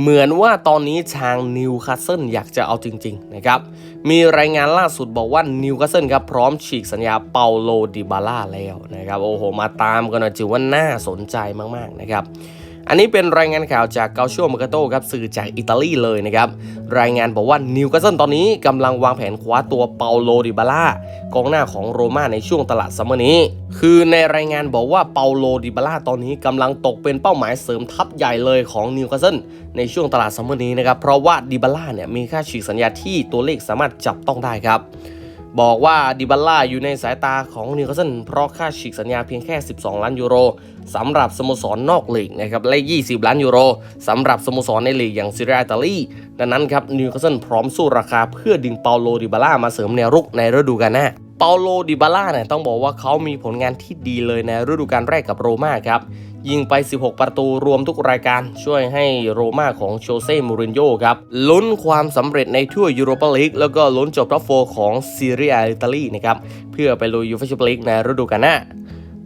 เหมือนว่าตอนนี้ทางนิวคาสเซิลอยากจะเอาจริงๆนะครับมีรายงานล่าสุดบอกว่านิวคาสเซิลครับพร้อมฉีกสัญญาเปาโลดิบาล่าแล้วนะครับโอ้โหมาตามกันหน่อยถือว่าน่าสนใจมากๆนะครับ อันนี้เป็นรายงานข่าวจากเกาโชม r กาโตครับสื่อจากอิตาลีเลยนะครับ รายงานบอกว่านิวคาสเซิลตอนนี้กำลังวางแผนคว้าตัวเปาโลดิบาล่ากองหน้าของโรม่าในช่วงตลาดซัมเมอร์นี้ คือในรายงานบอกว่าเปาโลดิบาล่าตอนนี้กำลังตกเป็นเป้าหมายเสริมทัพใหญ่เลยของนิวคาสเซิลในช่วงตลาดซัมเมอร์นี้นะครับเพราะว่าดิบาล่าเนี่ยมีค่าฉีกสัญญาที่ตัวเลขสามารถจับต้องได้ครับ บอกว่าดิบัลล่าอยู่ในสายตาของนิวคาสเซิลเพราะค่าฉีกสัญญาเพียงแค่ 12 ล้านยูโรสำหรับสโมสรนอกลีกนะครับและ 20 ล้านยูโรสำหรับสโมสรในลีกอย่างซีเรียอิตาลีดังนั้นครับนิวคาสเซิลพร้อมสู้ราคาเพื่อดึงเปาโลดิบัลล่ามาเสริมแนวรุกในฤดูกาลหน้า เปาโล ดิบัลล่าเนี่ยต้องบอกว่าเขามีผลงานที่ดีเลยในฤดูกาลแรกกับโรม่าครับยิงไป 16 ประตูรวมทุกรายการช่วยให้โรม่าของโชเซ่ มูรินโญ่ครับ ลุ้นความสำเร็จในถ้วยยูโรปาลีกแล้วก็ลุ้นจบท็อปโฟร์ของซีเรียอิตาลีนะครับ เพื่อไปลุยยูฟ่าแชมเปี้ยนลีกในฤดูกาลหน้า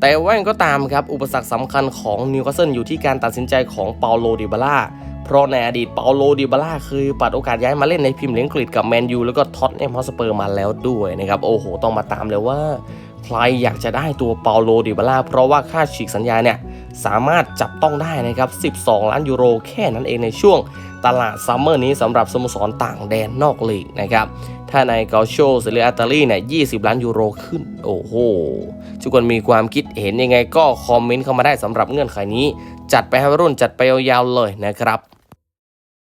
แต่ว่าอย่างก็ตามครับ อุปสรรคสำคัญของนิวคาสเซิลอยู่ที่การตัดสินใจของเปาโล ดิบาล่า เพราะในอดีตเปาโลดิบาล่าเคยปัดโอกาสย้ายมาเล่นในพรีเมียร์ลีกอังกฤษกับแมนยูแล้วก็ท็อตแนมฮอสเปอร์มาแล้วด้วยนะครับ โอ้โห ต้องมาตามเลยว่า ใครอยากจะได้ตัวเปาโลดิบาล่าเพราะว่าค่าฉีกสัญญาเนี่ยสามารถจับต้องได้นะครับ 12 ล้านยูโรแค่นั้นเองในช่วงตลาดซัมเมอร์นี้สำหรับสโมสรต่างแดนนอกลีกนะครับ ถ้าในเกาโชเซเรียอิตาลีเนี่ย 20 ล้านยูโรขึ้น โอ้โห ทุกคนมีความคิดเห็นยังไงก็คอมเมนต์เข้ามาได้สำหรับเงื่อนไขนี้ จัดไปให้รุ่นจัดไปยาวๆเลยนะครับ